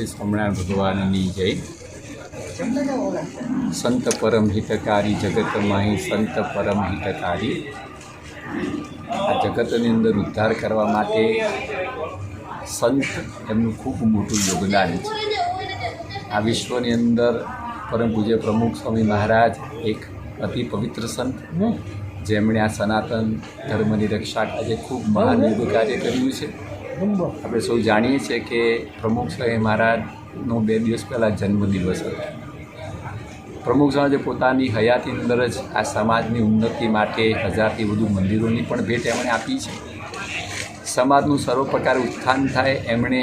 શ્રી સ્વામિનારાયણ ભગવાનની જય. સંત પરમ હિતકારી જગત માહી સંત પરમ હિતકારી. આ જગતની અંદર ઉદ્ધાર કરવા માટે સંત એમનું ખૂબ મોટું યોગદાન છે. આ વિશ્વની અંદર પરમ પૂજ્ય પ્રમુખ સ્વામી મહારાજ એક અતિ પવિત્ર સંત જેમણે આ સનાતન ધર્મની રક્ષા આજે ખૂબ મહાન યોગ કાર્ય કર્યું છે. આપણે સૌ જાણીએ છીએ કે પ્રમુખ સ્વામી મહારાજનો બે દિવસ પહેલાં જન્મદિવસ હતો. પ્રમુખ સ્વામીએ પોતાની હયાતી અંદર જ આ સમાજની ઉન્નતિ માટે હજારથી વધુ મંદિરોની પણ ભેટ એમણે આપી છે. સમાજનું સર્વ પ્રકારે ઉત્થાન થાય એમણે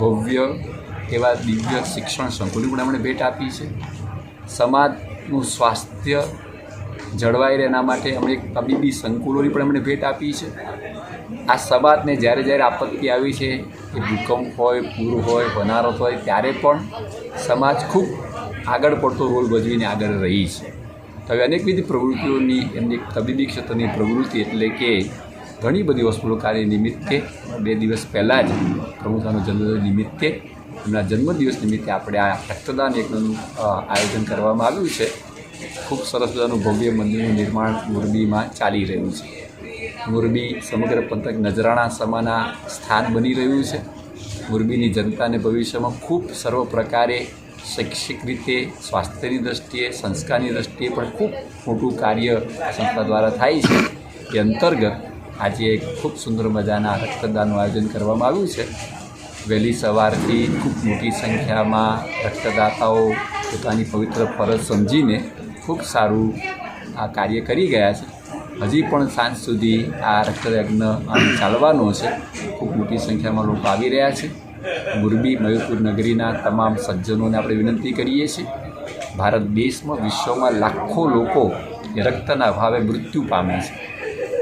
ભવ્ય એવા દિવ્ય શિક્ષણ સંકુલની પણ એમણે ભેટ આપી છે. સમાજનું સ્વાસ્થ્ય જળવાઈ રહે એના માટે એમણે તબીબી સંકુલોની પણ એમણે ભેટ આપી છે. આ સમાજને જ્યારે જ્યારે આપત્તિ આવી છે, એ ભૂકંપ હોય, પૂર હોય બનારસ હોય, ત્યારે પણ સમાજ ખૂબ આગળ પડતો રોલ ભજવીને આગળ રહી છે. તો હવે અનેકવિધ પ્રવૃત્તિઓની, એમની તબીબી ક્ષેત્રની પ્રવૃત્તિ એટલે કે ઘણી બધી હોસ્પિટલ કાર્ય નિમિત્તે, બે દિવસ પહેલાં જ પ્રમુખાનો જન્મદિવસ નિમિત્તે, એમના જન્મદિવસ નિમિત્તે આપણે આ રક્તદાન એકનું આયોજન કરવામાં આવ્યું છે. ખૂબ સરસ મજાનું ભવ્ય મંદિરનું નિર્માણ મોરબીમાં ચાલી રહ્યું છે. મોરબી સમગ્ર પંથક નજરાણા સમાના સ્થાન બની રહ્યું છે. મોરબીની જનતાને ભવિષ્યમાં ખૂબ સર્વ પ્રકારે શૈક્ષિક રીતે, સ્વાસ્થ્યની દ્રષ્ટિએ, સંસ્કારની દ્રષ્ટિએ પણ ખૂબ મોટું કાર્ય સંસ્થા દ્વારા થાય છે. એ અંતર્ગત આજે એક ખૂબ સુંદર મજાના રક્તદાનનું આયોજન કરવામાં આવ્યું છે. વહેલી સવારથી ખૂબ મોટી સંખ્યામાં રક્તદાતાઓ પોતાની પવિત્ર ફરજ સમજીને ખૂબ સારું આ કાર્ય કરી ગયા છે. હજી પણ સાંજ સુધી આ રક્તયજ્ઞ ચાલવાનો છે. ખૂબ મોટી સંખ્યામાં લોકો આવી રહ્યા છે. મોરબી, મયુરપુર નગરીના તમામ સજ્જનોને આપણે વિનંતી કરીએ છીએ. ભારત દેશમાં વિશ્વમાં લાખો લોકો રક્તના અભાવે મૃત્યુ પામે છે.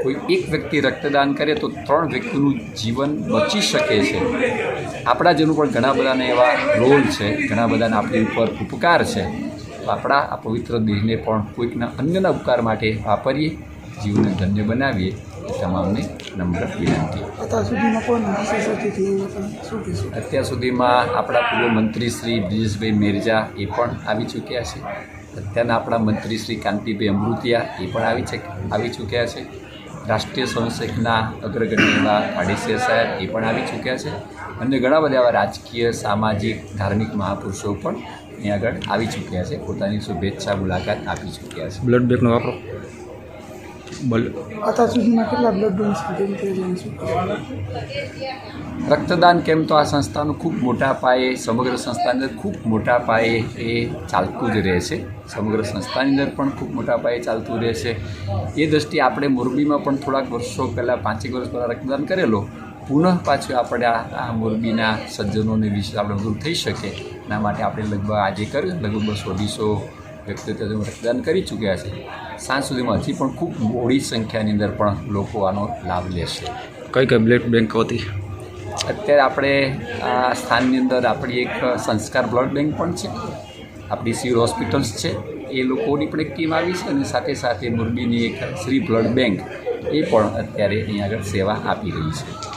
કોઈ એક વ્યક્તિ રક્તદાન કરે તો ત્રણ વ્યક્તિનું જીવન બચી શકે છે. આપણા જેનું પણ ઘણા બધાને એવા રોલ છે, ઘણા બધાને આપણી ઉપર ઉપકાર છે. આપણા આ પવિત્ર દેહને પણ કોઈકના અન્યના ઉપકાર માટે વાપરીએ. જીવને ધન્ય બનાવીએ એ તમામને નમ્ર વિનંતી. અત્યાર સુધીમાં આપણા પૂર્વ મંત્રી શ્રી બ્રિજેશભાઈ મિર્જા એ પણ આવી ચૂક્યા છે. અત્યારના આપણા મંત્રી શ્રી કાંતિભાઈ અમૃતિયા એ પણ આવી છે આવી ચૂક્યા છે. રાષ્ટ્રીય સ્વયંસેવકના અગ્રગણ્ય એવા ખાડીસિયા સાહેબ એ પણ આવી ચૂક્યા છે. અને ઘણા બધા એવા રાજકીય સામાજિક ધાર્મિક મહાપુરુષો પણ અહીં આગળ આવી ચૂક્યા છે. પોતાની શુભેચ્છા મુલાકાત આપી ચૂક્યા છે. બ્લડ બેગનો વાપરો. અત્યાર સુધીમાં કેટલા બ્લડ ડોનેશન રક્તદાન કેમ તો આ સંસ્થાનું ખૂબ મોટા પાયે સમગ્ર સંસ્થાની અંદર ખૂબ મોટા પાયે એ ચાલતું જ રહે છે. સમગ્ર સંસ્થાની અંદર પણ ખૂબ મોટા પાયે ચાલતું રહે છે. એ દ્રષ્ટિએ આપણે મોરબીમાં પણ થોડાક વર્ષો પહેલાં પાંચેક વર્ષ પહેલાં રક્તદાન કરેલો. પુનઃ પાછું આપણે આ મોરબીના સજ્જનોને વિશે આપણે બધું થઈ શકે. એના માટે આપણે લગભગ આજે કર્યું લગભગ બસો અઢીસો વ્યક્તિઓ ત્યાં રક્તદાન કરી ચૂક્યા છે. સાંજ સુધીમાં હજી પણ ખૂબ મોડી સંખ્યાની અંદર પણ લોકો આનો લાભ લેશે. કઈ કઈ બ્લડ બેંક હતી? અત્યારે આપણે આ સ્થાનની અંદર આપણી એક સંસ્કાર બ્લડ બેંક પણ છે. આપણી સિવિલ હોસ્પિટલ્સ છે. એ લોકોની પણ એક ટીમ આવી છે અને સાથે સાથે મોરબીની એક શ્રી બ્લડ બેંક એ પણ અત્યારે અહીં આગળ સેવા આપી રહી છે.